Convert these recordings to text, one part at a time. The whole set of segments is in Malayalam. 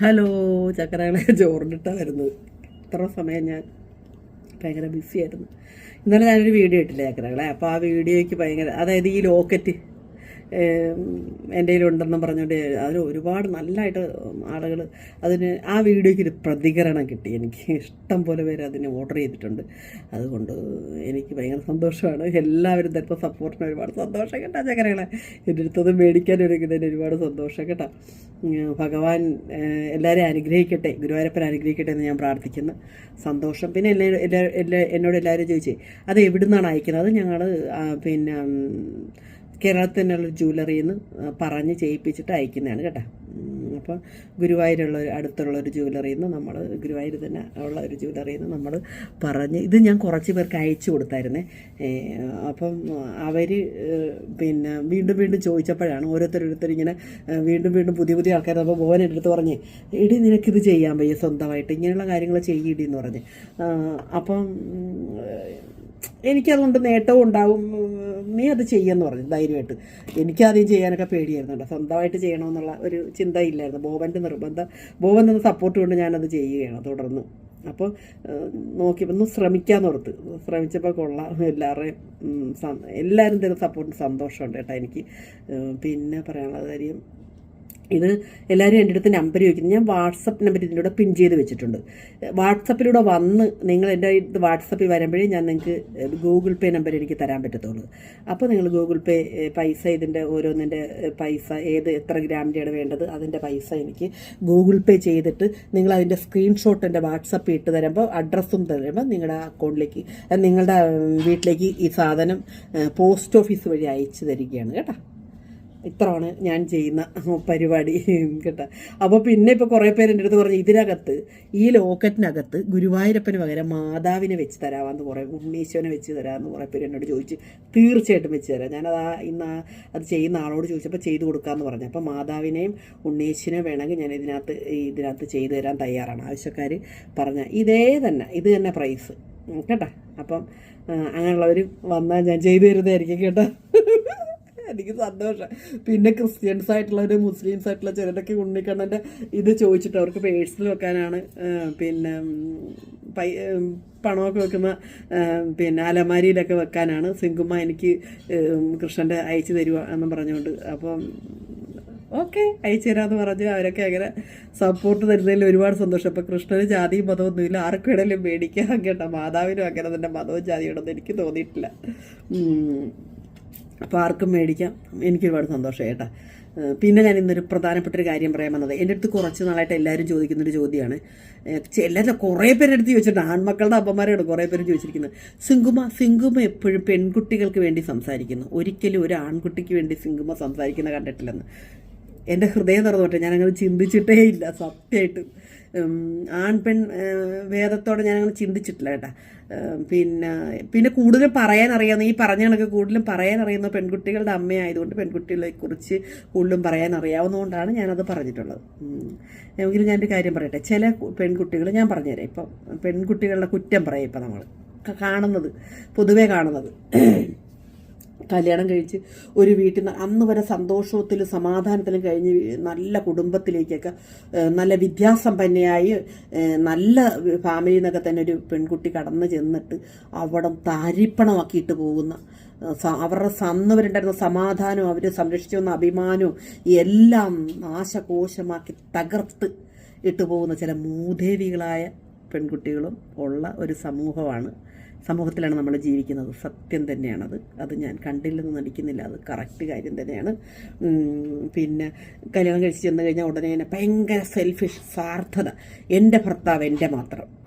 ഹലോ ചക്കരകളെ ചോറിട്ടാണ് വരുന്നത് ഇത്ര സമയം ഞാൻ ഭയങ്കര ബിസി ആയിരുന്നു. ഇന്നലെ ഞാനൊരു വീഡിയോ ഇട്ടില്ല ചക്കരകളെ? അപ്പോൾ ആ വീഡിയോയ്ക്ക് ഭയങ്കര അതായത് ഈ ലോക്കറ്റ് എന്റെ കയ്യിലുണ്ടെന്നും പറഞ്ഞുകൊണ്ട് അതിന് ഒരുപാട് നല്ലതായിട്ട് ആളുകൾ അതിന് ആ വീഡിയോയ്ക്ക് ഒരു പ്രതികരണം കിട്ടി. എനിക്ക് ഇഷ്ടം പോലെ പേര് അതിന് ഓർഡർ ചെയ്തിട്ടുണ്ട്. അതുകൊണ്ട് എനിക്ക് ഭയങ്കര സന്തോഷമാണ്. എല്ലാവരും തരുന്ന സപ്പോർട്ടിന് ഒരുപാട് സന്തോഷം കേട്ടോ ചക്കരകളെ എന്റെ അടുത്തത് മേടിക്കാൻ ഒരുങ്ങുന്നതിന് ഒരുപാട് സന്തോഷം കേട്ടോ. ഭഗവാൻ എല്ലാവരെയും അനുഗ്രഹിക്കട്ടെ. ഗുരുവായൂരപ്പൻ അനുഗ്രഹിക്കട്ടെ എന്ന് ഞാൻ പ്രാർത്ഥിക്കുന്നു. സന്തോഷം. പിന്നെ എല്ലാ എല്ലാ എല്ലാ എന്നോട് എല്ലാവരും ചോദിച്ചേ അത് എവിടുന്നാണ് അയക്കുന്നത്? ഞങ്ങൾ പിന്നെ കേരളത്തിൽ തന്നെയുള്ള ജ്വല്ലറിയിൽ നിന്ന് പറഞ്ഞ് ചെയ്യിപ്പിച്ചിട്ട് അയക്കുന്നതാണ് കേട്ടോ. അപ്പോൾ ഗുരുവായൂരുള്ള അടുത്തുള്ള ഒരു ജ്വല്ലറിയിൽ നിന്ന് നമ്മൾ ഗുരുവായൂർ തന്നെ ഉള്ള ഒരു ജ്വല്ലറിയിൽ നിന്ന് നമ്മൾ പറഞ്ഞ് ഇത് ഞാൻ കുറച്ച് പേർക്ക് അയച്ചു കൊടുത്തായിരുന്നേ. അപ്പം അവർ പിന്നെ വീണ്ടും വീണ്ടും ചോദിച്ചപ്പോഴാണ് ഓരോരുത്തരോരുത്തർ ഇങ്ങനെ വീണ്ടും വീണ്ടും പുതിയ പുതിയ ആൾക്കാർ അപ്പോൾ മോൻ എടുത്ത് പറഞ്ഞ് എടി നിനക്കിത് ചെയ്യാൻ വയ്യ സ്വന്തമായിട്ട് ഇങ്ങനെയുള്ള കാര്യങ്ങൾ ചെയ്യിടി എന്ന് പറഞ്ഞ് അപ്പം എനിക്കതുകൊണ്ട് നേട്ടവും ഉണ്ടാവും നീ അത് ചെയ്യുമെന്ന് പറഞ്ഞു ധൈര്യമായിട്ട്. എനിക്കാദ്യം ചെയ്യാനൊക്കെ പേടിയായിരുന്നു കേട്ടോ. സ്വന്തമായിട്ട് ചെയ്യണമെന്നുള്ള ഒരു ചിന്തയില്ലായിരുന്നു. ബോബന്റെ നിർബന്ധം ബോബൻ നിന്ന് സപ്പോർട്ട് കൊണ്ട് ഞാനത് ചെയ്യുകയാണ് തുടർന്ന്. അപ്പോൾ നോക്കിയപ്പോൾ ഒന്ന് ശ്രമിക്കാമെന്ന് ഓർത്ത്. ശ്രമിച്ചപ്പോൾ കൊള്ളാം. എല്ലാവരുടെയും എല്ലാവരും തരുന്ന സപ്പോർട്ടിന് സന്തോഷമുണ്ട് കേട്ടോ എനിക്ക്. പിന്നെ പറയാനുള്ള കാര്യം ഇത് എല്ലാവരും എന്റെ അടുത്ത് നമ്പർ ചോദിക്കുന്നത് ഞാൻ വാട്സപ്പ് നമ്പർ ഇതിലൂടെ പിൻ ചെയ്ത് വെച്ചിട്ടുണ്ട്. വാട്സപ്പിലൂടെ വന്ന് നിങ്ങൾ എന്റെ ഇത് വാട്സപ്പിൽ വരുമ്പോഴേ ഞാൻ നിങ്ങൾക്ക് ഗൂഗിൾ പേ നമ്പർ എനിക്ക് തരാൻ പറ്റത്തുള്ളൂ. അപ്പോൾ നിങ്ങൾ ഗൂഗിൾ പേ പൈസ ഇതിന്റെ ഓരോന്നിന്റെ പൈസ ഏത് എത്ര ഗ്രാമിന്റെയാണ് വേണ്ടത് അതിന്റെ പൈസ എനിക്ക് ഗൂഗിൾ പേ ചെയ്തിട്ട് നിങ്ങൾ അതിന്റെ സ്ക്രീൻഷോട്ട് എന്റെ വാട്സപ്പിൽ ഇട്ട് തരുമ്പോൾ അഡ്രസ്സും തരുമ്പോൾ നിങ്ങളുടെ അക്കൗണ്ടിലേക്ക് നിങ്ങളുടെ വീട്ടിലേക്ക് ഈ സാധനം പോസ്റ്റ് ഓഫീസ് വഴി അയച്ചു തരികയാണ് കേട്ടോ. ഇത്രയാണ് ഞാൻ ചെയ്യുന്ന പരിപാടി കേട്ടോ. അപ്പോൾ പിന്നെ ഇപ്പോൾ കുറേ പേര് എന്റെ അടുത്ത് പറഞ്ഞു ഇതിനകത്ത് ഈ ലോക്കറ്റിനകത്ത് ഗുരുവായൂരപ്പന് പകരം മാതാവിനെ വെച്ച് തരാമെന്ന് കുറേ ഉണ്ണീശോനെ വെച്ച് തരാമെന്ന് കുറേ പേര് എന്നോട് ചോദിച്ച് തീർച്ചയായിട്ടും വെച്ച് തരാം. ഞാനത് ആ ഇന്ന് അത് ചെയ്യുന്ന ആളോട് ചോദിച്ചപ്പോൾ ചെയ്തു കൊടുക്കാമെന്ന് പറഞ്ഞു. അപ്പോൾ മാതാവിനെയും ഉണ്ണീശിനെ വേണമെങ്കിൽ ഞാൻ ഇതിനകത്ത് ഇതിനകത്ത് ചെയ്തു തരാൻ തയ്യാറാണ്. ആവശ്യക്കാർ പറഞ്ഞ ഇതേ തന്നെ ഇത് തന്നെ പ്രൈസ് കേട്ടോ. അപ്പം അങ്ങനെയുള്ളവർ വന്നാൽ ഞാൻ ചെയ്തു തരുന്നതായിരിക്കും കേട്ടോ. എനിക്ക് സന്തോഷം. പിന്നെ ക്രിസ്ത്യൻസ് ആയിട്ടുള്ളവർ മുസ്ലിംസ് ആയിട്ടുള്ള ചിലരൊക്കെ ഉണ്ണിക്കണ്ണന്റെ ഇത് ചോദിച്ചിട്ട് അവർക്ക് പേഴ്സിൽ വെക്കാനാണ്. പിന്നെ പൈ പണമൊക്കെ വെക്കുന്ന പിന്നെ അലമാരിയിലൊക്കെ വെക്കാനാണ്. സിങ്കുമ്മ എനിക്ക് കൃഷ്ണന്റെ അയച്ചു തരുക എന്നും പറഞ്ഞുകൊണ്ട്. അപ്പം ഓക്കെ അയച്ചു തരാമെന്ന് പറഞ്ഞ്. അവരൊക്കെ അങ്ങനെ സപ്പോർട്ട് തരുന്നതിൽ ഒരുപാട് സന്തോഷം. അപ്പം കൃഷ്ണന് ജാതിയും മതമൊന്നുമില്ല ആർക്കും ഇടയിലും മേടിക്കാം കേട്ടോ. മാതാവിനും അങ്ങനെ തന്നെ മതവും ജാതിയുണ്ടെന്ന് എനിക്ക് തോന്നിയിട്ടില്ല. അപ്പോൾ ആർക്കും മേടിക്കാം എനിക്ക് ഒരുപാട് സന്തോഷം പിന്നെ ഞാൻ ഇന്നൊരു പ്രധാനപ്പെട്ട ഒരു കാര്യം പറയാൻ വന്നത്. എന്റെ അടുത്ത് കുറച്ച് നാളായിട്ട് എല്ലാവരും ചോദിക്കുന്നൊരു ചോദ്യമാണ്. എല്ലാവരും കുറേ പേരെ അടുത്ത് ചോദിച്ചിട്ടുണ്ട്. ആൺമക്കളുടെ അപ്പന്മാരോട് കുറേ പേര് ചോദിച്ചിരിക്കുന്നത്. സിങ്കുമ സിങ്കുമ എപ്പോഴും പെൺകുട്ടികൾക്ക് വേണ്ടി സംസാരിക്കുന്നു. ഒരിക്കലും ഒരു ആൺകുട്ടിക്ക് വേണ്ടി സിങ്കുമ സംസാരിക്കുന്ന കണ്ടിട്ടില്ലെന്ന്. എന്റെ ഹൃദയം തുറന്നോട്ടെ ഞാനങ്ങനെ ചിന്തിച്ചിട്ടേ ഇല്ല സത്യമായിട്ടും. ഉം, ആൺ പെൺ വേദത്തോടെ ഞാനങ്ങനെ ചിന്തിച്ചിട്ടില്ല കേട്ടാ. പിന്നെ പിന്നെ കൂടുതൽ പറയാൻ അറിയാവുന്ന ഈ പറഞ്ഞ കണക്ക് കൂടുതലും പറയാൻ അറിയുന്ന പെൺകുട്ടികളുടെ അമ്മയായതുകൊണ്ട് പെൺകുട്ടികളെ കുറിച്ച് കൂടുതലും പറയാൻ അറിയാവുന്നതുകൊണ്ടാണ് ഞാനത് പറഞ്ഞിട്ടുള്ളത്. എങ്കിലും ഞാനൊരു കാര്യം പറയട്ടെ. ചില പെൺകുട്ടികൾ ഞാൻ പറഞ്ഞുതരാം. ഇപ്പം പെൺകുട്ടികളുടെ കുറ്റം പറയാം ഇപ്പം നമ്മൾ കാണുന്നത് പൊതുവേ കാണുന്നത്. കല്യാണം കഴിച്ച് ഒരു വീട്ടിൽ നിന്ന് അന്ന് വരെ സന്തോഷത്തിലും സമാധാനത്തിലും കഴിഞ്ഞ് നല്ല കുടുംബത്തിലേക്കൊക്കെ നല്ല വിദ്യാസമ്പന്നയായി നല്ല ഫാമിലിയിൽ നിന്നൊക്കെ തന്നെ ഒരു പെൺകുട്ടി കടന്നു ചെന്നിട്ട് അവിടെ താരിപ്പണമാക്കിയിട്ട് പോകുന്ന അവരുടെ സന്നവരുണ്ടായിരുന്ന സമാധാനവും അവർ സംരക്ഷിച്ചു വന്ന അഭിമാനവും എല്ലാം നാശകോശമാക്കി തകർത്ത് ഇട്ടു പോകുന്ന ചില മൂദേവികളായ പെൺകുട്ടികളും ഉള്ള ഒരു സമൂഹമാണ് സമൂഹത്തിലാണ് നമ്മൾ ജീവിക്കുന്നത്. സത്യം തന്നെയാണത്. അത് ഞാൻ കണ്ടില്ലെന്ന് നടിക്കുന്നില്ല. അത് കറക്റ്റ് കാര്യം തന്നെയാണ്. പിന്നെ കല്യാണം കഴിച്ച് ചെന്ന് കഴിഞ്ഞാൽ ഉടനെ തന്നെ ഭയങ്കര സെൽഫിഷ് സ്വാർത്ഥത. എന്റെ ഭർത്താവ് എന്റെ മാത്രം.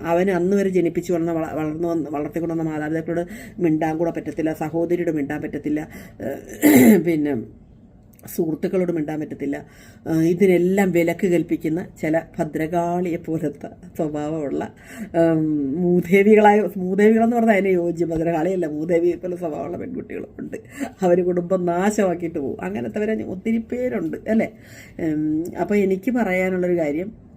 അവൻ അന്ന് വരെ ജനിപ്പിച്ചു വളർന്ന വള- വളർന്നു വന്ന് വളർത്തിക്കൊണ്ടുവന്ന മാതാപിതാക്കളോട് മിണ്ടാൻ കൂടെ പറ്റത്തില്ല. സഹോദരിയോട് മിണ്ടാൻ പറ്റത്തില്ല. പിന്നെ സുഹൃത്തുക്കളോട് മിണ്ടാൻ പറ്റത്തില്ല. ഇതിനെല്ലാം വിലക്ക് കൽപ്പിക്കുന്ന ചില ഭദ്രകാളിയെ പോലത്തെ സ്വഭാവമുള്ള മൂദേവികളായ മൂദേവികളെന്ന് പറഞ്ഞാൽ അതിനെ യോജ്യം ഭദ്രകാളിയല്ല മൂദേവിയെ പോലെ സ്വഭാവമുള്ള പെൺകുട്ടികളും ഉണ്ട്. അവർ കുടുംബം നാശമാക്കിയിട്ട് പോകും. അങ്ങനത്തെവരെ ഒത്തിരി പേരുണ്ട് അല്ലേ? അപ്പോൾ എനിക്ക് പറയാനുള്ളൊരു കാര്യം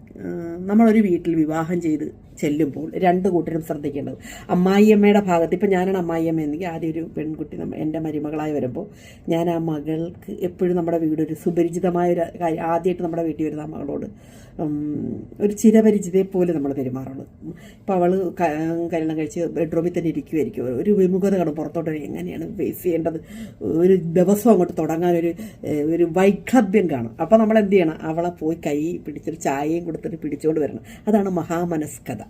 നമ്മളൊരു വീട്ടിൽ വിവാഹം ചെയ്ത് ചെല്ലുമ്പോൾ രണ്ട് കൂട്ടരും ശ്രദ്ധിക്കേണ്ടത്. അമ്മായിയമ്മയുടെ ഭാഗത്ത് ഇപ്പം ഞാനാണ് അമ്മായിയമ്മ എന്നെങ്കിൽ ആദ്യം ഒരു പെൺകുട്ടി എന്റെ മരുമകളായി വരുമ്പോൾ ഞാൻ ആ മകൾക്ക് എപ്പോഴും നമ്മുടെ വീടൊരു സുപരിചിതമായ ഒരു കാര്യം ആദ്യമായിട്ട് നമ്മുടെ വീട്ടിൽ വരുന്ന മകളോട് ഒരു ചിരപരിചിതയെ പോലെ നമ്മൾ പെരുമാറുന്നത് ഇപ്പോൾ അവൾ കല്യാണം കഴിച്ച് ബെഡ്റൂമിൽ തന്നെ ഇരിക്കുമായിരിക്കും ഒരു വിമുഖത കാണും പുറത്തോട്ട്. എങ്ങനെയാണ് ഫേസ് ചെയ്യേണ്ടത്? ഒരു ദിവസം അങ്ങോട്ട് തുടങ്ങാൻ ഒരു ഒരു വൈക്ലഭ്യം കാണും. അപ്പോൾ നമ്മൾ എന്ത് ചെയ്യണം? അവളെ പോയി കൈ പിടിച്ചൊരു ചായയും കൊടുത്തിട്ട് പിടിച്ചുകൊണ്ട് വരണം. അതാണ് മഹാമനസ്കത. ഏഹ്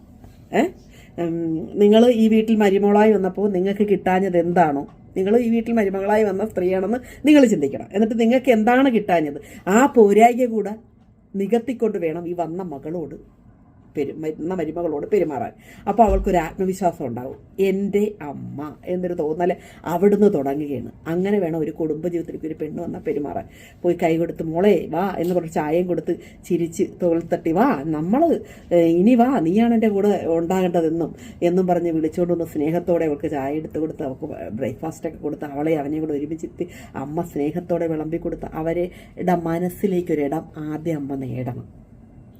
നിങ്ങൾ ഈ വീട്ടിൽ മരുമകളായി വന്നപ്പോൾ നിങ്ങൾക്ക് കിട്ടാഞ്ഞത് എന്താണോ? നിങ്ങൾ ഈ വീട്ടിൽ മരുമകളായി വന്ന സ്ത്രീയാണെന്ന് നിങ്ങൾ ചിന്തിക്കണം. എന്നിട്ട് നിങ്ങൾക്ക് എന്താണ് കിട്ടാഞ്ഞത്? ആ പോരായ്ക കൂടെ നികത്തിക്കൊണ്ട് വേണം ഈ വന്ന മകളോട്. പെരു വന്ന മരുമകളോട് പെരുമാറാൻ. അപ്പോൾ അവൾക്കൊരു ആത്മവിശ്വാസം ഉണ്ടാവും. എന്റെ അമ്മ എന്നൊരു തോന്നൽ അവിടുന്ന് തുടങ്ങുകയാണ്. അങ്ങനെ വേണം ഒരു കുടുംബജീവിതത്തിലേക്ക് ഒരു പെണ്ണ് വന്നാൽ പെരുമാറാൻ. പോയി കൈ കൊടുത്ത് മോളെ വാ എന്ന് പറഞ്ഞ് ചായയും കൊടുത്ത് ചിരിച്ച് തോൾ തട്ടി വാ നമ്മൾ ഇനി വാ നീയാണ് എന്റെ കൂടെ ഉണ്ടാകേണ്ടതെന്നും എന്നും പറഞ്ഞ് വിളിച്ചുകൊണ്ട് വന്ന് സ്നേഹത്തോടെ അവൾക്ക് ചായ എടുത്ത് കൊടുത്ത് അവൾക്ക് ബ്രേക്ക്ഫാസ്റ്റൊക്കെ കൊടുത്ത് അവളെ അവനെ കൂടെ ഒരുമിച്ചെത്തി അമ്മ സ്നേഹത്തോടെ വിളമ്പി കൊടുത്ത് അവരുടെ മനസ്സിലേക്കൊരിടം ആദ്യം അമ്മ നേടണം.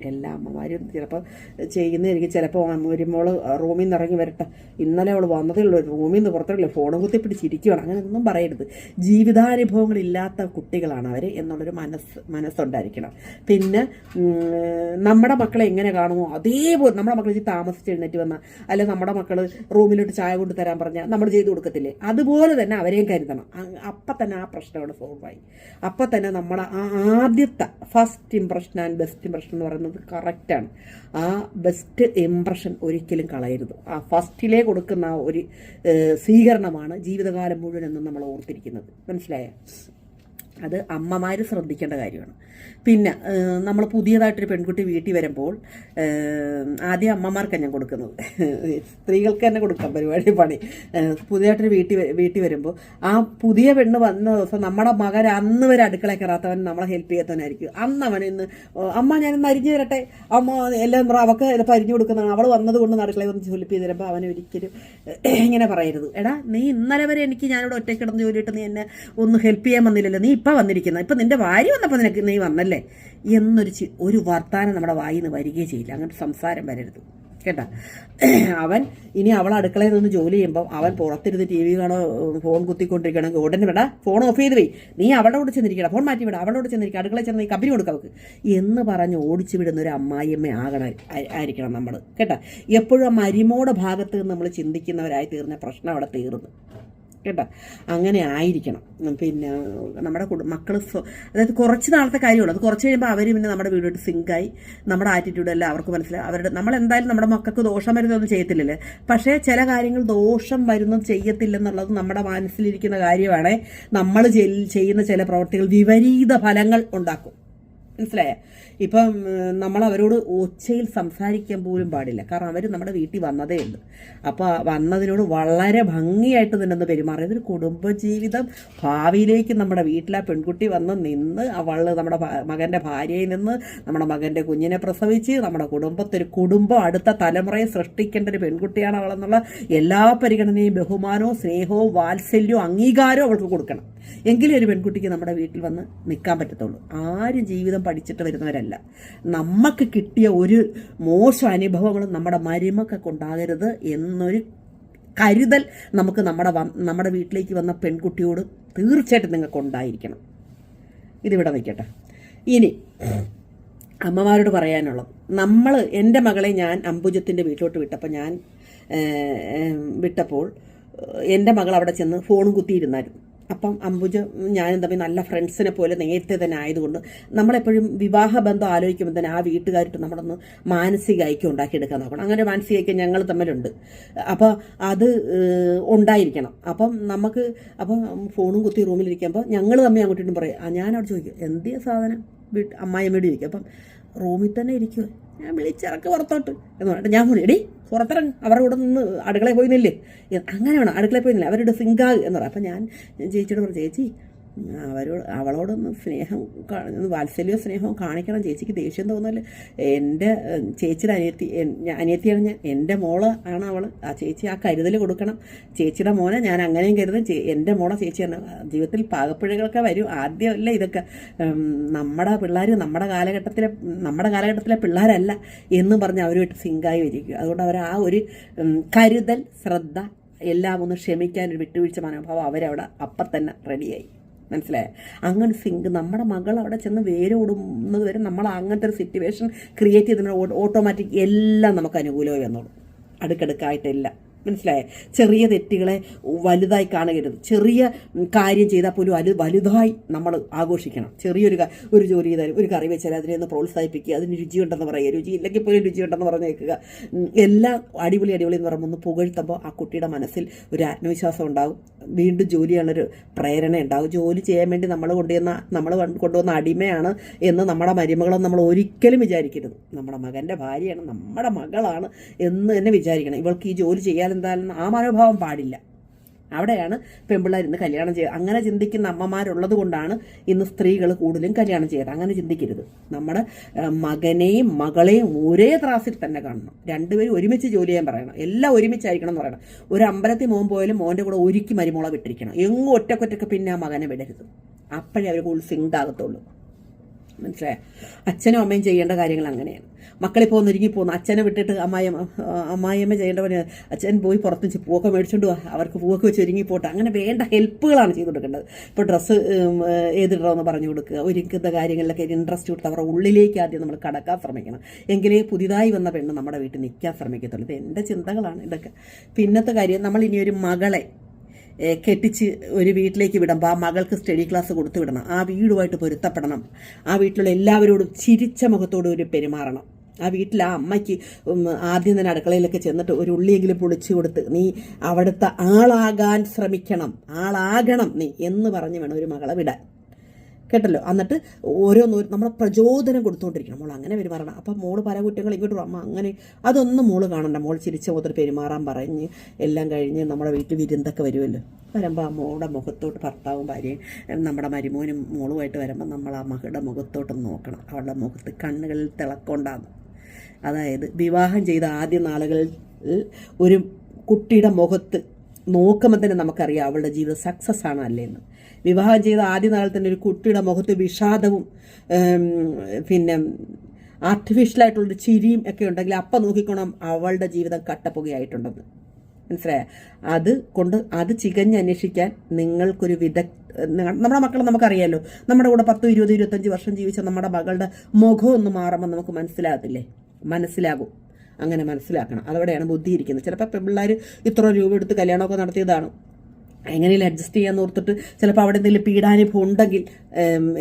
എല്ലാ അമ്മമാരും ചിലപ്പോൾ ചെയ്യുന്നതായിരിക്കും ചിലപ്പോൾ വരുമ്പോൾ റൂമിൽ നിന്ന് ഇറങ്ങി വരട്ടെ. ഇന്നലെ അവൾ വന്നതേ ഉള്ളൂ റൂമിൽ നിന്ന് പുറത്തുള്ള ഫോണും കുത്തി പിടിച്ചിരിക്കുകയാണ് അങ്ങനെ ഒന്നും പറയരുത്. ജീവിതാനുഭവങ്ങളില്ലാത്ത കുട്ടികളാണ് അവർ എന്നുള്ളൊരു മനസ്സ് മനസ്സുണ്ടായിരിക്കണം. പിന്നെ നമ്മുടെ മക്കളെ എങ്ങനെ കാണുമോ? അതേപോലെ നമ്മുടെ മക്കൾ താമസിച്ച് എഴുന്നേറ്റ് വന്ന അല്ലെ നമ്മുടെ മക്കൾ റൂമിലോട്ട് ചായ കൊണ്ട് തരാൻ പറഞ്ഞാൽ നമ്മൾ ചെയ്തു കൊടുക്കത്തില്ലേ? അതുപോലെ തന്നെ അവരെയും കരുതണം. അപ്പം തന്നെ ആ പ്രശ്നം അവിടെ സോൾവ് ആയി. അപ്പം തന്നെ നമ്മുടെ ആ ആദ്യത്തെ first impression and best impression എന്ന് പറയുന്നത് കറക്റ്റാണ് ആ ബെസ്റ്റ് ഇംപ്രഷൻ ഒരിക്കലും കളയരുത്. ആ ഫസ്റ്റിലേ കൊടുക്കുന്ന ഒരു സ്വീകരണമാണ് ജീവിതകാലം മുഴുവൻ എന്നും നമ്മൾ ഓർത്തിരിക്കുന്നത്. മനസ്സിലായോ? അത് അമ്മമാർ ശ്രദ്ധിക്കേണ്ട കാര്യമാണ്. പിന്നെ നമ്മൾ പുതിയതായിട്ടൊരു പെൺകുട്ടി വീട്ടിൽ വരുമ്പോൾ ആദ്യം അമ്മമാർക്കാണ് ഞാൻ കൊടുക്കുന്നത്. സ്ത്രീകൾക്ക് തന്നെ കൊടുക്കാം പരിപാടി പണി. പുതിയതായിട്ടൊരു വീട്ടിൽ വീട്ടിൽ വരുമ്പോൾ ആ പുതിയ പെണ്ണ് വന്ന ദിവസം നമ്മുടെ മകൻ അന്ന് വരെ അടുക്കള കയറാത്തവൻ നമ്മളെ ഹെൽപ്പ് ചെയ്യാത്തവനായിരിക്കും. അന്ന് അവൻ ഇന്ന് അമ്മ ഞാനൊന്ന് അരിഞ്ഞു തരട്ടെ? അമ്മ എല്ലാം അവൾക്ക് ചിലപ്പോൾ അരിഞ്ഞു കൊടുക്കുന്നതാണ്. അവൾ വന്നത് കൊണ്ട് അടുക്കളയിൽ വന്ന് ജോലി ചെയ്ത് തരുമ്പോൾ അവൻ ഒരിക്കലും ഇങ്ങനെ പറയരുത്. എടാ നീ ഇന്നലെ വരെ എനിക്ക് ഞാനിവിടെ ഒറ്റയ്ക്ക് കിടന്ന് ജോലിയിട്ട് നീ എന്നെ ഒന്ന് ഹെൽപ്പ് ചെയ്യാൻ വന്നില്ലല്ലോ. നീ ഇപ്പം വന്നിരിക്കുന്നത് ഇപ്പം നിന്റെ ഭാര്യ വന്നപ്പോൾ നിനക്ക് നീ വന്നല്ലേ? എന്നൊരു ഒരു വർത്താനം നമ്മുടെ വായിൽ നിന്ന് വരികയേ ചെയ്യില്ല. അങ്ങനത്തെ സംസാരം വരരുത്. കേട്ടാ? അവൻ ഇനി അവൾ അടുക്കളയിൽ നിന്ന് ജോലി ചെയ്യുമ്പോൾ അവൻ പുറത്തിരുന്ന് ടി വി കാണോ ഫോൺ കുത്തിക്കൊണ്ടിരിക്കണമെങ്കിൽ ഉടനെ വിടാ ഫോൺ ഓഫ് ചെയ്ത് പോയി നീ അവളെ കൂടെ ചെന്നിരിക്കണം ഫോൺ മാറ്റി വിടാം അവളോട് ചെന്നിരിക്കുക അടുക്കളയിൽ ചെന്ന് നീ കമ്പനി കൊടുക്കാം അവൾക്ക്. എന്ന് പറഞ്ഞ് ഓടിച്ചു വിടുന്ന ഒരു അമ്മായിയമ്മ ആകണം ആയിരിക്കണം നമ്മൾ കേട്ടാ? എപ്പോഴും മരിമോടെ ഭാഗത്ത് നമ്മൾ ചിന്തിക്കുന്നവരായി തീർന്ന പ്രശ്നം അവിടെ തീർന്നു. കേട്ടോ? അങ്ങനെ ആയിരിക്കണം. പിന്നെ നമ്മുടെ കുടു മക്കൾ അതായത് കുറച്ച് നാളത്തെ കാര്യമുള്ളൂ. അത് കുറച്ച് കഴിയുമ്പോൾ അവർ പിന്നെ നമ്മുടെ വീടോട്ട് സിങ്കായി. നമ്മുടെ ആറ്റിറ്റ്യൂഡ് എല്ലാം അവർക്ക് മനസ്സിലായി അവരുടെ നമ്മൾ എന്തായാലും നമ്മുടെ മക്കൾക്ക് ദോഷം വരുന്നതൊന്നും ചെയ്യത്തില്ലല്ലേ? പക്ഷേ ചില കാര്യങ്ങൾ ദോഷം വരുന്നത് ചെയ്യത്തില്ലെന്നുള്ളത് നമ്മുടെ മനസ്സിലിരിക്കുന്ന കാര്യമാണ്. നമ്മൾ ചെയ്യുന്ന ചില പ്രവർത്തികൾ വിപരീത ഫലങ്ങൾ ഉണ്ടാക്കും. മനസ്സിലായ? ഇപ്പം നമ്മൾ അവരോട് ഒച്ചയിൽ സംസാരിക്കാൻ പോലും പാടില്ല. കാരണം അവർ നമ്മുടെ വീട്ടിൽ വന്നതേ ഉണ്ട് അപ്പോൾ വന്നതിനോട് വളരെ ഭംഗിയായിട്ട് തന്നെ ഒന്ന് പെരുമാറിയത് ഒരു കുടുംബജീവിതം ഭാവിയിലേക്ക് നമ്മുടെ വീട്ടിലെ പെൺകുട്ടി വന്ന് നിന്ന് അവൾ നമ്മുടെ മകന്റെ ഭാര്യയിൽ നിന്ന് നമ്മുടെ മകന്റെ കുഞ്ഞിനെ പ്രസവിച്ച് നമ്മുടെ കുടുംബത്തൊരു കുടുംബം അടുത്ത തലമുറയെ സൃഷ്ടിക്കേണ്ട ഒരു പെൺകുട്ടിയാണ് അവളെന്നുള്ള എല്ലാ പരിഗണനയും ബഹുമാനവും സ്നേഹവും വാത്സല്യവും അംഗീകാരവും അവൾക്ക് കൊടുക്കണം. എങ്കിലും ഒരു പെൺകുട്ടിക്ക് നമ്മുടെ വീട്ടിൽ വന്ന് നിൽക്കാൻ പറ്റത്തുള്ളൂ. ആരും ജീവിതം പഠിച്ചിട്ട് വരുന്നവരല്ല. നമുക്ക് കിട്ടിയ ഒരു മോശം അനുഭവങ്ങളും നമ്മുടെ മരുമക്കൊക്കെ ഉണ്ടാകരുത് എന്നൊരു കരുതൽ നമുക്ക് നമ്മുടെ നമ്മുടെ വീട്ടിലേക്ക് വന്ന പെൺകുട്ടിയോട് തീർച്ചയായിട്ടും നിങ്ങൾക്ക് ഉണ്ടായിരിക്കണം. ഇതിവിടെ നിൽക്കട്ടെ. ഇനി അമ്മമാരോട് പറയാനുള്ളത്. നമ്മൾ എന്റെ മകളെ ഞാൻ അംബുജത്തിന്റെ വീട്ടിലോട്ട് വിട്ടപ്പോൾ ഞാൻ വിട്ടപ്പോൾ എന്റെ മകൾ അവിടെ ചെന്ന് ഫോണും കുത്തിയിരുന്നായിരുന്നു. അപ്പം അംബുജ ഞാനും തമ്മിൽ നല്ല ഫ്രണ്ട്സിനെ പോലെ നേരത്തെ തന്നെ ആയതുകൊണ്ട് നമ്മളെപ്പോഴും വിവാഹ ബന്ധം ആലോചിക്കുമ്പോൾ തന്നെ ആ വീട്ടുകാരിട്ട് നമ്മളൊന്ന് മാനസിക ഐക്യം ഉണ്ടാക്കിയെടുക്കാൻ നോക്കണം. അങ്ങനെ മാനസിക ഐക്യം ഞങ്ങൾ തമ്മിലുണ്ട്. അപ്പോൾ അത് ഉണ്ടായിരിക്കണം. അപ്പം നമുക്ക് അപ്പം ഫോണും കുത്തി റൂമിലിരിക്കുമ്പോൾ ഞങ്ങൾ തമ്മിൽ അങ്ങോട്ടും ഇങ്ങോട്ടും പറയും ആ ഞാനവിടെ ചോദിക്കും എന്തിയ സാധനം? വീട്ട് അമ്മായിയമ്മയോട് ചോദിക്കും. അപ്പം റൂമിൽ തന്നെ ഇരിക്കുക ഞാൻ വിളിച്ചിറക്ക് പുറത്തോട്ട് എന്ന് പറഞ്ഞിട്ട് ഞാൻ പറഞ്ഞു എടി പുറത്തിറങ്ങ് അവരുടെ കൂടെ നിന്ന് അടുക്കളയിൽ പോയി നില്ലേ അങ്ങനെ വേണം അടുക്കളയിൽ പോയി നില്ല അവരുടെ സിങ്കാഗ് എന്ന് പറയാം. അപ്പം ഞാൻ ചേച്ചിയോട് പറഞ്ഞു ചേച്ചി അവരോട് അവളോടൊന്ന് സ്നേഹം വാത്സല്യവും സ്നേഹവും കാണിക്കണം. ചേച്ചിക്ക് ദേഷ്യം തോന്നൽ എന്റെ ചേച്ചിയുടെ അനിയത്തി അനിയത്തിയാണ് ഞാൻ. എന്റെ മോൾ ആണ് അവൾ ആ ചേച്ചി ആ കരുതൽ കൊടുക്കണം. ചേച്ചിയുടെ മോനെ ഞാൻ അങ്ങനെയും കരുതും. എന്റെ മോളെ ചേച്ചിയാണ് ജീവിതത്തിൽ പാകപ്പിഴകളൊക്കെ വരും. ആദ്യമല്ല ഇതൊക്കെ. നമ്മുടെ പിള്ളേർ നമ്മുടെ കാലഘട്ടത്തിലെ നമ്മുടെ കാലഘട്ടത്തിലെ പിള്ളേരല്ല എന്ന് പറഞ്ഞ് അവരുമായിട്ട് സിങ്കായി വരിക്കും അതുകൊണ്ട് അവർ ആ ഒരു കരുതൽ ശ്രദ്ധ എല്ലാം ഒന്ന് ക്ഷമിക്കാൻ ഒരു വിട്ടുവീഴ്ച മനോഭാവം അവരവിടെ അപ്പം തന്നെ റെഡിയായി മനസ്സിലായോ? അങ്ങനെ സിങ്ക് നമ്മുടെ മകൾ അവിടെ ചെന്ന് വേരോടുന്നത് വരെ നമ്മൾ അങ്ങനത്തെ ഒരു സിറ്റുവേഷൻ ക്രിയേറ്റ് ചെയ്തിട്ട് ഓട്ടോമാറ്റിക് എല്ലാം നമുക്ക് അനുകൂലമായി വന്നോളും. അടുക്കടുക്കായിട്ടില്ല. മനസ്സിലായേ? ചെറിയ തെറ്റുകളെ വലുതായി കാണുകരുത് ചെറിയ കാര്യം ചെയ്താൽ പോലും അത് വലുതായി നമ്മൾ ആഘോഷിക്കണം. ചെറിയൊരു ഒരു ജോലി ചെയ്താലും ഒരു കറി വെച്ചാൽ അതിനെ ഒന്ന് പ്രോത്സാഹിപ്പിക്കുക. അതിന് രുചിയുണ്ടെന്ന് പറയുക. രുചി ഇല്ലെങ്കിൽ പോലും രുചിയുണ്ടെന്ന് പറഞ്ഞേക്കുക എല്ലാം അടിപൊളി അടിപൊളി എന്ന് പറയുമ്പോൾ ഒന്ന് പുകഴ്ത്തുമ്പോൾ ആ കുട്ടിയുടെ മനസ്സിൽ ഒരു ആത്മവിശ്വാസം ഉണ്ടാകും വീണ്ടും ജോലിയാണൊരു പ്രേരണ ഉണ്ടാകും ജോലി ചെയ്യാൻ വേണ്ടി നമ്മൾ കൊണ്ടുവന്ന നമ്മൾ കൊണ്ടുവന്ന അടിമയാണ് എന്ന് നമ്മുടെ മരുമകളും നമ്മൾ ഒരിക്കലും വിചാരിക്കരുത്. നമ്മുടെ മകന്റെ ഭാര്യയാണ് നമ്മുടെ മകളാണ് എന്ന് തന്നെ വിചാരിക്കണം. ഇവൾക്ക് ഈ ജോലി ചെയ്യാൻ എന്തായാലും ആ മനോഭാവം പാടില്ല. അവിടെയാണ് പെൺപിള്ളേർ ഇന്ന് കല്യാണം ചെയ്യുക അങ്ങനെ ചിന്തിക്കുന്ന അമ്മമാരുള്ളത് കൊണ്ടാണ് ഇന്ന് സ്ത്രീകൾ കൂടുതലും കല്യാണം ചെയ്യുന്നത് അങ്ങനെ ചിന്തിക്കരുത്. നമ്മുടെ മകനെയും മകളെയും ഒരേ ത്രാസിൽ തന്നെ കാണണം. രണ്ടുപേരും ഒരുമിച്ച് ജോലി ചെയ്യാൻ പറയണം. എല്ലാം ഒരുമിച്ചായിരിക്കണം എന്ന് പറയണം. ഒരു അമ്പലത്തിൽ മോൻ പോയാലും മോന്റെ കൂടെ ഒരുക്കി മരുമോളെ വിട്ടിരിക്കണം. എങ്ങും ഒറ്റക്കൊറ്റക്ക് പിന്നെ ആ മകനെ വിടരുത്. അപ്പോഴേ അവർ കൂടുതൽ സിങ്ക് ആകത്തുള്ളൂ. മനസ്സിലായ? അച്ഛനും അമ്മയും ചെയ്യേണ്ട കാര്യങ്ങൾ അങ്ങനെയാണ്. മക്കളിപ്പോൾ ഒന്ന് ഒരുങ്ങി പോകുന്നു അച്ഛനെ വിട്ടിട്ട് അമ്മായിയമ്മ ആ, അമ്മായിയമ്മ ചെയ്യേണ്ട പണി അച്ഛൻ പോയി പുറത്ത് വെച്ച് പൂവൊക്കെ മേടിച്ചുകൊണ്ട് അവർക്ക് പൂവൊക്കെ വെച്ച് ഒരുങ്ങി പോട്ടെ. അങ്ങനെ വേണ്ട ഹെൽപ്പുകളാണ് ചെയ്തു കൊടുക്കേണ്ടത്. ഇപ്പോൾ ഡ്രസ്സ് ഏതിടണമെന്ന് പറഞ്ഞു കൊടുക്കുക. ഒരുക്കുന്ന കാര്യങ്ങളിലൊക്കെ ഇൻട്രസ്റ്റ് കൊടുത്ത് അവരുടെ ഉള്ളിലേക്ക് ആദ്യം നമ്മൾ കടക്കാൻ ശ്രമിക്കണം. എങ്കിലേ പുതിയതായി വന്ന പെണ്ണ് നമ്മുടെ വീട്ടിൽ നിൽക്കാൻ ശ്രമിക്കത്തുള്ളൂ. ഇത് എന്റെ ചിന്തകളാണ് ഇതൊക്കെ. പിന്നത്തെ കാര്യം നമ്മൾ ഇനി ഒരു മകളെ കെട്ടിച്ച് ഒരു വീട്ടിലേക്ക് വിടുമ്പോൾ ആ മകൾക്ക് സ്റ്റഡി ക്ലാസ് കൊടുത്തു വിടണം. ആ വീടുമായിട്ട് പൊരുത്തപ്പെടണം. ആ വീട്ടിലുള്ള എല്ലാവരോടും ചിരിച്ച മുഖത്തോടും ഒരു പെരുമാറണം. ആ വീട്ടിൽ ആ അമ്മയ്ക്ക് ആദ്യം തന്നെ അടുക്കളയിലൊക്കെ ചെന്നിട്ട് ഒരു ഉള്ളിയെങ്കിലും പൊളിച്ചു കൊടുത്ത് നീ അവിടുത്തെ ആളാകാൻ ശ്രമിക്കണം ആളാകണം നീ എന്ന് പറഞ്ഞ് വേണം ഒരു മകളെ വിടാൻ. കേട്ടല്ലോ? എന്നിട്ട് ഓരോന്ന് നമ്മളെ പ്രചോദനം കൊടുത്തുകൊണ്ടിരിക്കണം മോൾ അങ്ങനെ പെരുമാറണം. അപ്പം മോൾ പല കുറ്റങ്ങൾ ഇങ്ങോട്ട് അമ്മ അങ്ങനെ അതൊന്നും മോൾ കാണണ്ട. മോൾ ചിരിച്ച മുതൽ പെരുമാറാൻ പറഞ്ഞ് എല്ലാം കഴിഞ്ഞ് നമ്മുടെ വീട്ടിൽ വിരുന്നൊക്കെ വരുമല്ലോ. വരുമ്പോൾ ആ മോളുടെ മുഖത്തോട്ട് ഭർത്താവും ഭാര്യയും നമ്മുടെ മരുമോനും മോളുമായിട്ട് വരുമ്പോൾ നമ്മൾ ആ മകളുടെ മുഖത്തോട്ട് നോക്കണം. അവളുടെ മുഖത്ത് കണ്ണുകളിൽ തിളക്കൊണ്ടാകും അതായത് വിവാഹം ചെയ്ത ആദ്യ നാളുകളിൽ ഒരു കുട്ടിയുടെ മുഖത്ത് നോക്കുമ്പോൾ തന്നെ നമുക്കറിയാം അവളുടെ ജീവിതം സക്സസ് ആണ് അല്ലേന്ന് വിവാഹം ചെയ്ത ആദ്യ നാളിൽ തന്നെ ഒരു കുട്ടിയുടെ മുഖത്ത് വിഷാദവും പിന്നെ ആർട്ടിഫിഷ്യലായിട്ടുള്ളൊരു ചിരിയും ഒക്കെ ഉണ്ടെങ്കിൽ അപ്പം നോക്കിക്കോണം അവളുടെ ജീവിതം കട്ടപ്പുകയായിട്ടുണ്ടെന്ന്. മനസ്സിലായ? അത് കൊണ്ട് അത് ചികഞ്ഞ് അന്വേഷിക്കാൻ നിങ്ങൾക്കൊരു വിദഗ് നമ്മുടെ മക്കളെ നമുക്കറിയാലോ. നമ്മുടെ കൂടെ പത്ത് ഇരുപത് ഇരുപത്തഞ്ച് വർഷം ജീവിച്ച നമ്മുടെ മകളുടെ മുഖം ഒന്ന് മാറുമ്പോൾ നമുക്ക് മനസ്സിലാകത്തില്ലേ? മനസ്സിലാകും അങ്ങനെ മനസ്സിലാക്കണം. അതവിടെയാണ് ബുദ്ധി ഇരിക്കുന്നത് ചിലപ്പോൾ പെൺപിള്ളേർ ഇത്ര രൂപ എടുത്ത് കല്യാണമൊക്കെ നടത്തിയതാണ്? എങ്ങനെയും അഡ്ജസ്റ്റ് ചെയ്യാൻ ഓർത്തിട്ട് ചിലപ്പോൾ അവിടെ എന്തെങ്കിലും പീഡാനുഭവം ഉണ്ടെങ്കിൽ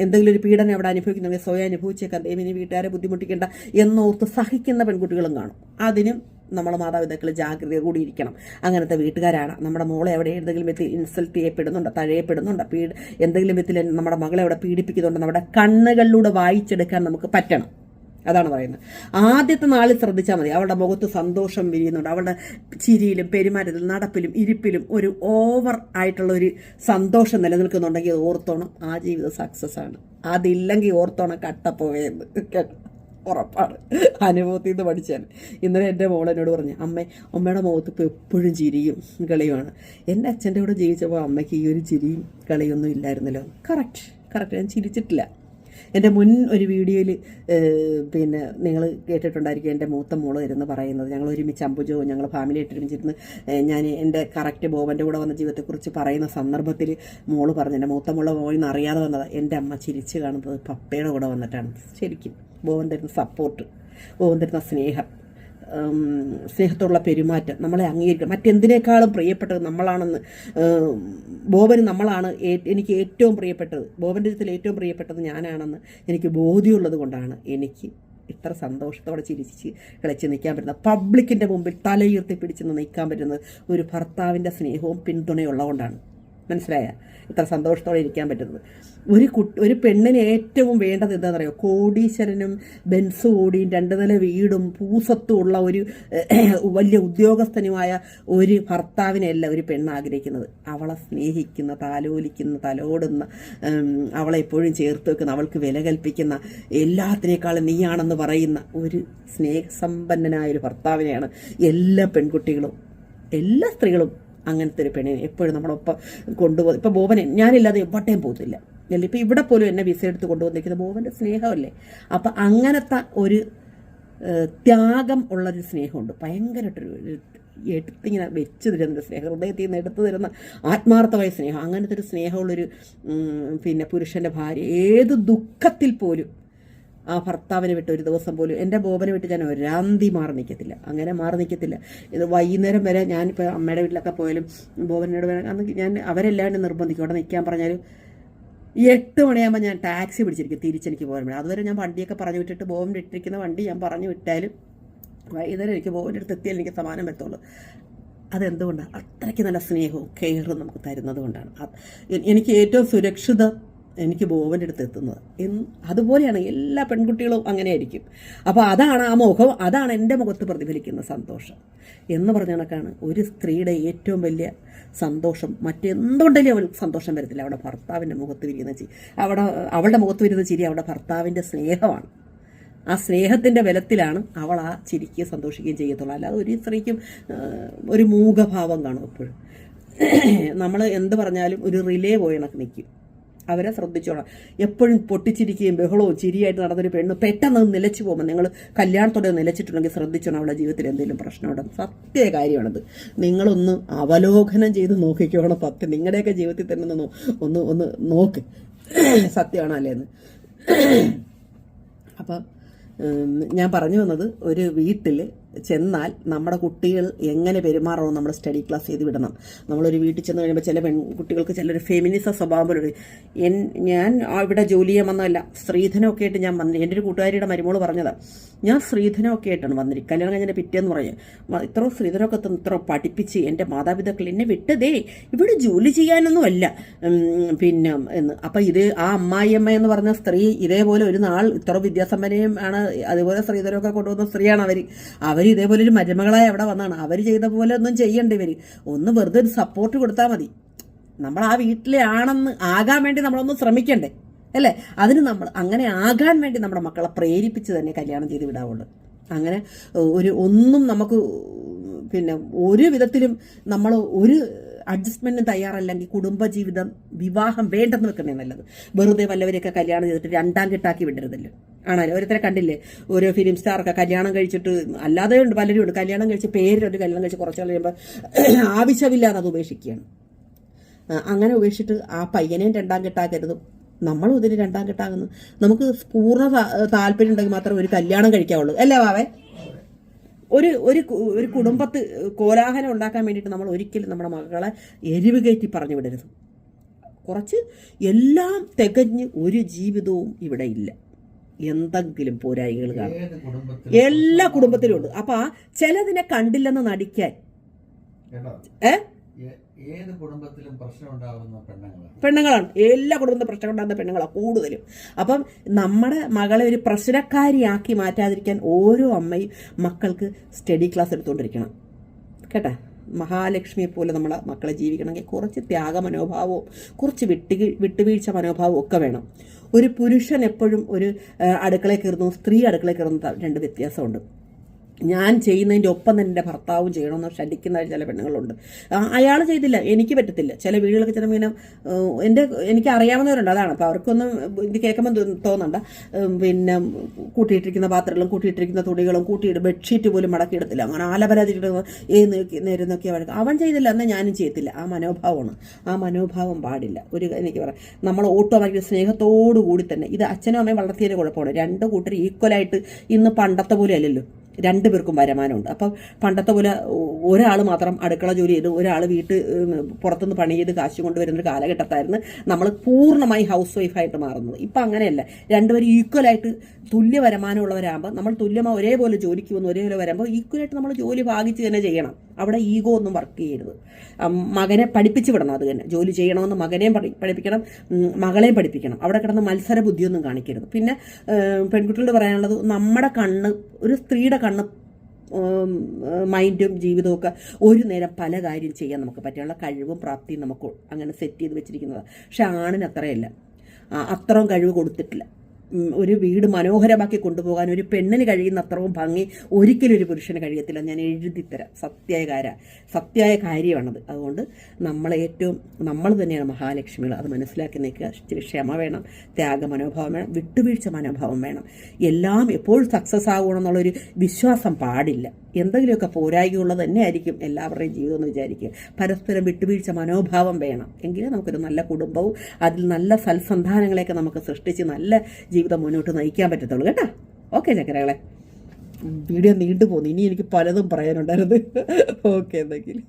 എന്തെങ്കിലും ഒരു പീഡനം അവിടെ അനുഭവിക്കുന്നെങ്കിൽ സ്വയം അനുഭവിച്ചേക്കാം. ദൈവം വീട്ടുകാരെ ബുദ്ധിമുട്ടിക്കേണ്ട എന്നോർത്ത് സഹിക്കുന്ന പെൺകുട്ടികളും കാണും. അതിനും നമ്മളെ മാതാപിതാക്കൾ ജാഗ്രത കൂടി ഇരിക്കണം അങ്ങനത്തെ വീട്ടുകാരാണ്. നമ്മുടെ മോളെ എവിടെ എന്തെങ്കിലും വിധത്തിൽ ഇൻസൾട്ട് ചെയ്യപ്പെടുന്നുണ്ട് തഴയപ്പെടുന്നുണ്ട് പീഡ എന്തെങ്കിലും വിധത്തിൽ നമ്മുടെ മകളെ അവിടെ പീഡിപ്പിക്കുന്നുണ്ട് നമ്മുടെ കണ്ണുകളിലൂടെ വായിച്ചെടുക്കാൻ നമുക്ക് പറ്റണം. അതാണ് പറയുന്നത്. ആദ്യത്തെ നാളിൽ ശ്രദ്ധിച്ചാൽ മതി. അവളുടെ മുഖത്ത് സന്തോഷം വിരിയുന്നുണ്ട്. അവളുടെ ചിരിയിലും പെരുമാറ്റത്തിലും നടപ്പിലും ഇരിപ്പിലും ഒരു ഓവർ ആയിട്ടുള്ള ഒരു സന്തോഷം നിലനിൽക്കുന്നുണ്ടെങ്കിൽ ഓർത്തോണം ആ ജീവിതം സക്സസ് ആണ്. അതില്ലെങ്കിൽ ഓർത്തോണം കട്ടപ്പോയെന്ന് കേട്ടോ. ഉറപ്പാണ്. അനുഭവത്തിൽ നിന്ന് പഠിച്ചാൽ ഇന്നലെ എന്റെ മോൾ എന്നോട് പറഞ്ഞു അമ്മ അമ്മയുടെ മുഖത്ത് ഇപ്പോൾ എപ്പോഴും ചിരിയും കളിയുമാണ്. എന്റെ അച്ഛന്റെ കൂടെ ജീവിച്ചപ്പോൾ അമ്മയ്ക്ക് ഈ ഒരു ചിരിയും കളിയൊന്നും ഇല്ലായിരുന്നല്ലോ. കറക്റ്റ് കറക്റ്റ് ഞാൻ ചിരിച്ചിട്ടില്ല. എന്റെ മുൻ ഒരു വീഡിയോയിൽ പിന്നെ നിങ്ങൾ കേട്ടിട്ടുണ്ടായിരിക്കും എന്റെ മൂത്ത മോൾ ഇരുന്ന് പറയുന്നത്. ഞങ്ങൾ ഒരുമിച്ച് അമ്പുജോ ഞങ്ങൾ ഫാമിലി ആയിട്ട് ഒരുമിച്ചിരുന്ന് ഞാൻ എന്റെ കറക്റ്റ് ബോബന്റെ കൂടെ വന്ന ജീവിതത്തെക്കുറിച്ച് പറയുന്ന സന്ദർഭത്തിൽ മോൾ പറഞ്ഞു. എന്റെ മൂത്ത മോൾ മോളിന്ന് അറിയാതെ വന്നത്. എന്റെ അമ്മ ചിരിച്ച് കാണുന്നത് പപ്പയുടെ കൂടെ വന്നിട്ടാണ്. ശരിക്കും ബോബൻ തരുന്ന സപ്പോർട്ട് ബോബൻ തരുന്ന സ്നേഹം. സ്നേഹത്തോടുള്ള പെരുമാറ്റം നമ്മളെ അംഗീകരിക്കണം മറ്റെന്തിനേക്കാളും പ്രിയപ്പെട്ടത് നമ്മളാണെന്ന് ബോബൻ നമ്മളാണ് എനിക്ക് ഏറ്റവും പ്രിയപ്പെട്ടത്. ബോബന്റെ ജീവിതത്തിൽ ഏറ്റവും പ്രിയപ്പെട്ടത് ഞാനാണെന്ന് എനിക്ക് ബോധ്യമുള്ളത് കൊണ്ടാണ് എനിക്ക് ഇത്ര സന്തോഷത്തോടെ ചിരിച്ച് കളിച്ച് നിൽക്കാൻ പറ്റുന്നത്. പബ്ലിക്കിന്റെ മുമ്പിൽ തലയുയർത്തി പിടിച്ച് നിൽക്കാൻ പറ്റുന്നത് ഒരു ഭർത്താവിന്റെ സ്നേഹവും പിന്തുണയുള്ളതുകൊണ്ടാണ് മനസ്സിലായ? ഇത്ര സന്തോഷത്തോടെ ഇരിക്കാൻ പറ്റുന്നത്. ഒരു കുട്ടി ഒരു പെണ്ണിന് ഏറ്റവും വേണ്ടത് എന്താണെന്ന് അറിയോ കോടീശ്വരനും ബെൻസ് ഓടിയും രണ്ട് നില വീടും പൂസത്തും ഉള്ള ഒരു വലിയ ഉദ്യോഗസ്ഥനുമായ ഒരു ഭർത്താവിനെയല്ല ഒരു പെണ്ണ് ആഗ്രഹിക്കുന്നത്. അവളെ സ്നേഹിക്കുന്ന താലോലിക്കുന്ന തലോടുന്ന അവളെ എപ്പോഴും ചേർത്ത് വെക്കുന്ന അവൾക്ക് വില കൽപ്പിക്കുന്ന എല്ലാത്തിനേക്കാളും നീയാണെന്ന് പറയുന്ന ഒരു സ്നേഹസമ്പന്നനായ ഒരു ഭർത്താവിനെയാണ് എല്ലാ പെൺകുട്ടികളും എല്ലാ സ്ത്രീകളും അങ്ങനത്തെ ഒരു പെണ്ണിനെ എപ്പോഴും നമ്മളൊപ്പം കൊണ്ടുപോകും. ഇപ്പം ബോബനെ ഞാനില്ലാതെ എവിടെയും പോകത്തില്ല. അല്ല? ഇപ്പം ഇവിടെ പോലും എന്നെ വിസ എടുത്ത് കൊണ്ടുവന്നിരിക്കുന്നത് ബോബന്റെ സ്നേഹമല്ലേ? അപ്പം അങ്ങനത്തെ ഒരു ത്യാഗം ഉള്ളൊരു സ്നേഹമുണ്ട്. ഭയങ്കരമായിട്ടൊരു എടുത്തിങ്ങനെ വെച്ച് തരുന്ന സ്നേഹം ഹൃദയത്തിൽ നിന്ന് എടുത്തു തരുന്ന ആത്മാർത്ഥമായ സ്നേഹം. അങ്ങനത്തെ ഒരു സ്നേഹമുള്ളൊരു പിന്നെ പുരുഷന്റെ ഭാര്യ. ഏത് ദുഃഖത്തിൽ പോലും ആ ഭർത്താവിനെ വിട്ട് ഒരു ദിവസം പോലും എന്റെ ബോബനെ വിട്ട് ഞാൻ ഒരാന്തി മാറി നിൽക്കത്തില്ല. അങ്ങനെ മാറി നിൽക്കത്തില്ല. ഇത് വൈകുന്നേരം വരെ ഞാനിപ്പോൾ അമ്മയുടെ വീട്ടിലൊക്കെ പോയാലും ബോബനോട് വേണമെങ്കിൽ ഞാൻ അവരെല്ലാവരും നിർബന്ധിക്കും. അവിടെ നിൽക്കാൻ പറഞ്ഞാലും എട്ട് മണിയാകുമ്പോൾ ഞാൻ ടാക്സി പിടിച്ചിരിക്കും തിരിച്ചെനിക്ക് പോകാൻ വേണ്ടി. അതുവരെ ഞാൻ വണ്ടിയൊക്കെ പറഞ്ഞു വിട്ടിട്ട് ബോബൻ ഇട്ടിരിക്കുന്ന വണ്ടി ഞാൻ പറഞ്ഞു വിട്ടാലും വൈകുന്നേരം എനിക്ക് ബോബന്റെ അടുത്ത് എത്തിയാൽ എനിക്ക് സമാനം വരത്തുള്ളൂ. അതെന്തുകൊണ്ടാണ്? അത്രയ്ക്ക് നല്ല സ്നേഹവും കെയറും നമുക്ക് തരുന്നത് കൊണ്ടാണ്. എനിക്ക് ഏറ്റവും സുരക്ഷിതം എനിക്ക് ബോവന്റെ അടുത്ത് എത്തുന്നത്. അതുപോലെയാണ് എല്ലാ പെൺകുട്ടികളും അങ്ങനെ ആയിരിക്കും അപ്പോൾ അതാണ് ആ മുഖം അതാണ് എന്റെ മുഖത്ത് പ്രതിഫലിക്കുന്ന സന്തോഷം. എന്ന് പറഞ്ഞ കണക്കാണ് ഒരു സ്ത്രീയുടെ ഏറ്റവും വലിയ സന്തോഷം. മറ്റെന്തുകൊണ്ടെങ്കിലും അവൾ സന്തോഷം വരത്തില്ല? അവിടെ ഭർത്താവിന്റെ മുഖത്ത് വിരിയുന്ന ചിരി. അവിടെ അവളുടെ മുഖത്ത് വരുന്ന ചിരി അവിടെ ഭർത്താവിന്റെ സ്നേഹമാണ്. ആ സ്നേഹത്തിന്റെ ബലത്തിലാണ് അവൾ ആ ചിരിക്കുകയും സന്തോഷിക്കുകയും ചെയ്യത്തുള്ളൂ. അല്ലാതെ ഒരു സ്ത്രീക്കും ഒരു മൂകഭാവം കാണും എപ്പോഴും. നമ്മൾ എന്ത് പറഞ്ഞാലും ഒരു റിലേ പോയണക്ക് നിൽക്കും. അവരെ ശ്രദ്ധിച്ചോണം എപ്പോഴും പൊട്ടിച്ചിരിക്കുകയും ബഹളവും ചിരിയായിട്ട് നടന്നൊരു പെണ്ണ് പെട്ടെന്ന് നിലച്ചു പോകുമ്പോൾ നിങ്ങൾ കല്യാണത്തോടെ നിലച്ചിട്ടുണ്ടെങ്കിൽ ശ്രദ്ധിച്ചോണം അവളുടെ ജീവിതത്തിൽ എന്തെങ്കിലും പ്രശ്നമുണ്ടോ സത്യ കാര്യമാണത്. നിങ്ങളൊന്ന് അവലോകനം ചെയ്ത് നോക്കിക്കോണം സത്യം നിങ്ങളുടെയൊക്കെ ജീവിതത്തിൽ തന്നെ ഒന്ന് ഒന്ന് ഒന്ന് നോക്ക്. സത്യമാണോ അല്ലേന്ന്. അപ്പം ഞാൻ പറഞ്ഞു വന്നത് ഒരു വീട്ടിൽ ചെന്നാൽ നമ്മുടെ കുട്ടികൾ എങ്ങനെ പെരുമാറണം നമ്മൾ സ്റ്റഡി ക്ലാസ് ചെയ്ത് വിടണം. നമ്മളൊരു വീട്ടിൽ ചെന്ന് കഴിയുമ്പോൾ ചില പെൺകുട്ടികൾക്ക് ചിലർ ഫെമിനിസ സ്വഭാവം പോലെ എൻ ഞാൻ ഇവിടെ ജോലി ചെയ്യാൻ വന്നതല്ല. സ്ത്രീധനമൊക്കെ ആയിട്ട് ഞാൻ വന്നു എന്റെ ഒരു കൂട്ടുകാരിയുടെ മരുമോൾ പറഞ്ഞതാണ് ഞാൻ സ്ത്രീധനമൊക്കെ ആയിട്ടാണ് വന്നിരിക്കുന്നത് കല്യാണം കഴിഞ്ഞാൽ പിറ്റേന്ന് പറഞ്ഞു "മ- ഇത്ര സ്ത്രീധനമൊക്കെ ഇത്ര പഠിപ്പിച്ച് എന്റെ മാതാപിതാക്കൾ എന്നെ വിട്ടതേ ഇവിടെ ജോലി ചെയ്യാനൊന്നും അല്ല. ഉം, പിന്നെ എന്ന്. അപ്പം ഇത് ആ അമ്മായിയമ്മ എന്ന് പറഞ്ഞ സ്ത്രീ ഇതേപോലെ ഒരു നാൾ ഇത്ര വിദ്യാസമ്പന്നയും ആണ്. അതുപോലെ സ്ത്രീധനമൊക്കെ കൊണ്ടുവന്ന സ്ത്രീയാണ് അവർ അവർ ഇതേപോലെ ഒരു മരുമകളായി അവിടെ വന്നാണ്. അവർ ചെയ്ത പോലെ ഒന്നും ചെയ്യണ്ട ഇവർ ഒന്ന് വെറുതെ ഒരു സപ്പോർട്ട് കൊടുത്താൽ മതി. നമ്മൾ ആ വീട്ടിലെ ആണെന്ന് ആകാൻ വേണ്ടി നമ്മളൊന്ന് ശ്രമിക്കണ്ടേ? അല്ലേ? അതിന് നമ്മൾ അങ്ങനെ ആകാൻ വേണ്ടി നമ്മുടെ മക്കളെ പ്രേരിപ്പിച്ച് തന്നെ കല്യാണം ചെയ്ത് വിടാവുള്ളൂ. അങ്ങനെ ഒരു ഒന്നും നമുക്ക് പിന്നെ ഒരു വിധത്തിലും നമ്മൾ ഒരു അഡ്ജസ്റ്റ്മെന്റിന് തയ്യാറല്ലെങ്കിൽ കുടുംബജീവിതം വിവാഹം വേണ്ടെന്ന് വെക്കണേ നല്ലത്. വെറുതെ വല്ലവരെയൊക്കെ കല്യാണം ചെയ്തിട്ട് രണ്ടാം കെട്ടാക്കി വിടരുതല്ലോ. ആണല്ലോ? ഒരുത്തരെ കണ്ടില്ലേ? ഓരോ ഫിലിം സ്റ്റാറൊക്കെ കല്യാണം കഴിച്ചിട്ട് അല്ലാതെ ഉണ്ട് പലരും ഉണ്ട്. കല്യാണം കഴിച്ച് പേരിലൊരു കല്യാണം കഴിച്ച് കുറച്ച് കഴിയുമ്പോൾ ആവശ്യമില്ലാതെ അത് ഉപേക്ഷിക്കുകയാണ്. അങ്ങനെ ഉപേക്ഷിച്ചിട്ട് ആ പയ്യനെയും രണ്ടാം കെട്ടാക്കരുത്. നമ്മളും ഇതിന് രണ്ടാം കെട്ടാകുന്നു. നമുക്ക് പൂർണ താല്പര്യം ഉണ്ടെങ്കിൽ മാത്രമേ ഒരു കല്യാണം കഴിക്കാവുള്ളൂ. അല്ലേ വാവേ ഒരു ഒരു ഒരു കുടുംബത്ത് കോലാഹലം ഉണ്ടാക്കാൻ വേണ്ടിയിട്ട് നമ്മൾ ഒരിക്കലും നമ്മുടെ മകളെ എരിവ് കയറ്റി പറഞ്ഞു വിടരുത് കുറച്ച് എല്ലാം തികഞ്ഞ് ഒരു ജീവിതവും ഇവിടെ ഇല്ല. എന്തെങ്കിലും പോരായികൾ കാണും. എല്ലാ കുടുംബത്തിലും ഉണ്ട് അപ്പൊ ചിലതിനെ കണ്ടില്ലെന്ന് നടിക്കാൻ. ഏ- ഏത് കുടുംബത്തിലും പ്രശ്നം ഉണ്ടാകുന്ന പെണ്ണുങ്ങളാണ്. പെണ്ണുങ്ങളാണ്. എല്ലാ കുടുംബത്തിലും പ്രശ്നം ഉണ്ടാകുന്ന പെണ്ണുങ്ങളാണ് കൂടുതലും. അപ്പം നമ്മുടെ മകളെ ഒരു പ്രശ്നക്കാരിയാക്കി മാറ്റാതിരിക്കാൻ ഓരോ അമ്മയും മക്കൾക്ക് സ്റ്റഡി ക്ലാസ് എടുത്തുകൊണ്ടിരിക്കണം. കേട്ടാ? മഹാലക്ഷ്മിയെ പോലെ നമ്മളെ മക്കളെ ജീവിക്കണമെങ്കിൽ കുറച്ച് ത്യാഗ മനോഭാവവും കുറച്ച് വിട്ടു വിട്ടുവീഴ്ച മനോഭാവവും ഒക്കെ വേണം. ഒരു പുരുഷൻ എപ്പോഴും ഒരു അടുക്കളയിൽ കയറുന്നു സ്ത്രീ അടുക്കളയിൽ കയറുന്ന രണ്ട് വ്യത്യാസമുണ്ട്. ഞാൻ ചെയ്യുന്നതിന്റെ ഒപ്പം തന്നെ എന്റെ ഭർത്താവും ചെയ്യണമെന്ന് ശഠിക്കുന്ന ചില പെണ്ണുങ്ങളുണ്ട്. അയാൾ ചെയ്തില്ല. എനിക്ക് പറ്റത്തില്ല. ചില വീടുകളൊക്കെ ചില ഇങ്ങനെ എന്റെ എനിക്ക് അറിയാവുന്നവരുണ്ട്. അതാണ്. അപ്പോൾ അവർക്കൊന്നും ഇത് കേൾക്കുമ്പോൾ തോന്നണ്ട. പിന്നെ കൂട്ടിയിട്ടിരിക്കുന്ന പാത്രങ്ങളും കൂട്ടിയിട്ടിരിക്കുന്ന തുണികളും കൂട്ടിയിട്ട് ബെഡ്ഷീറ്റ് പോലും മടക്കിയിടത്തില്ല അങ്ങനെ ആലപരാതിട്ട് ഏത് നേരം നോക്കിയ വഴക്ക് അവൻ ചെയ്തില്ല എന്നാൽ ഞാനും ചെയ്യത്തില്ല. ആ മനോഭാവമാണ്. ആ മനോഭാവം പാടില്ല. ഒരു എനിക്ക് പറയാം. നമ്മൾ ഓട്ടോമാറ്റിക് സ്നേഹത്തോടു കൂടി തന്നെ. ഇത് അച്ഛനും അമ്മയും വളർത്തിയതിന് കുഴപ്പമാണ്. രണ്ട് കൂട്ടർ ഈക്വലായിട്ട് ഇന്ന് പണ്ടത്തെ പോലെ അല്ലല്ലോ. രണ്ടു പേർക്കും വരുമാനമുണ്ട്. അപ്പം പണ്ടത്തെ പോലെ ഒരാൾ മാത്രം അടുക്കള ജോലി ചെയ്ത് ഒരാൾ വീട്ട് പുറത്തുനിന്ന് പണി ചെയ്ത് കാശ് കൊണ്ടുവരുന്ന ഒരു കാലഘട്ടത്തായിരുന്നു നമ്മൾ പൂർണമായി ഹൗസ് വൈഫായിട്ട് മാറുന്നത്. ഇപ്പം അങ്ങനെയല്ല. രണ്ടുപേരും ഈക്വലായിട്ട് തുല്യ വരുമാനമുള്ളവരാകുമ്പോൾ നമ്മൾ തുല്യമായി ഒരേപോലെ ജോലിക്ക് വന്ന് ഒരേപോലെ വരുമ്പോൾ ഈക്വലായിട്ട് നമ്മൾ ജോലി ഭാഗിച്ച് തന്നെ ചെയ്യണം. അവിടെ ഈഗോ ഒന്നും വർക്ക് ചെയ്യരുത്. മകനെ പഠിപ്പിച്ച് വിടണം അത് തന്നെ. ജോലി ചെയ്യണമെന്ന് മകനെയും പഠിപ്പിക്കണം മകളെയും പഠിപ്പിക്കണം. അവിടെ കിടന്ന് മത്സര ബുദ്ധിയൊന്നും കാണിക്കരുത്. പിന്നെ പെൺകുട്ടികളോട് പറയാനുള്ളത് നമ്മുടെ കണ്ണ് ഒരു സ്ത്രീയുടെ കണ്ണ് മൈൻഡും ജീവിതവും ഒരു നേരം പല കാര്യം ചെയ്യാൻ നമുക്ക് പറ്റിയുള്ള കഴിവും പ്രാപ്തിയും നമുക്ക് അങ്ങനെ സെറ്റ് ചെയ്ത് വെച്ചിരിക്കുന്നത്. പക്ഷെ ആണിന് അത്രയല്ല. അത്രയും കഴിവ് കൊടുത്തിട്ടില്ല. ഒരു വീട് മനോഹരമാക്കി കൊണ്ടുപോകാൻ ഒരു പെണ്ണിന് കഴിയുന്ന അത്രയും ഭംഗി ഒരിക്കലും ഒരു പുരുഷന് കഴിയത്തില്ല. ഞാൻ എഴുതിത്തരാം സത്യായ കാര്യ സത്യായ കാര്യമാണത്. അതുകൊണ്ട് നമ്മൾ ഏറ്റവും നമ്മൾ തന്നെയാണ് മഹാലക്ഷ്മികൾ. അത് മനസ്സിലാക്കി നിൽക്കുക. ഇച്ചിരി ക്ഷമ വേണം. ത്യാഗ മനോഭാവം വേണം. വിട്ടുവീഴ്ച മനോഭാവം വേണം. എല്ലാം എപ്പോൾ സക്സസ് ആകണമെന്നുള്ളൊരു വിശ്വാസം പാടില്ല. എന്തെങ്കിലുമൊക്കെ പോരായ്കയുള്ളത് തന്നെയായിരിക്കും എല്ലാവരുടെയും ജീവിതം എന്ന് വിചാരിക്കുക. പരസ്പരം വിട്ടുവീഴ്ച മനോഭാവം വേണം. എങ്കിലേ നമുക്കൊരു നല്ല കുടുംബവും അതിൽ നല്ല സൽസന്ധാനങ്ങളെയൊക്കെ നമുക്ക് സൃഷ്ടിച്ച് നല്ല ജീവിതം മുന്നോട്ട് നയിക്കാൻ പറ്റത്തുള്ളൂ കേട്ടോ. ഓക്കെ ചക്കരകളെ. വീഡിയോ നീണ്ടു പോകുന്നു ഇനി എനിക്ക് പലതും പറയാനുണ്ടായിരുന്നു. ഓക്കെ എന്തെങ്കിലും.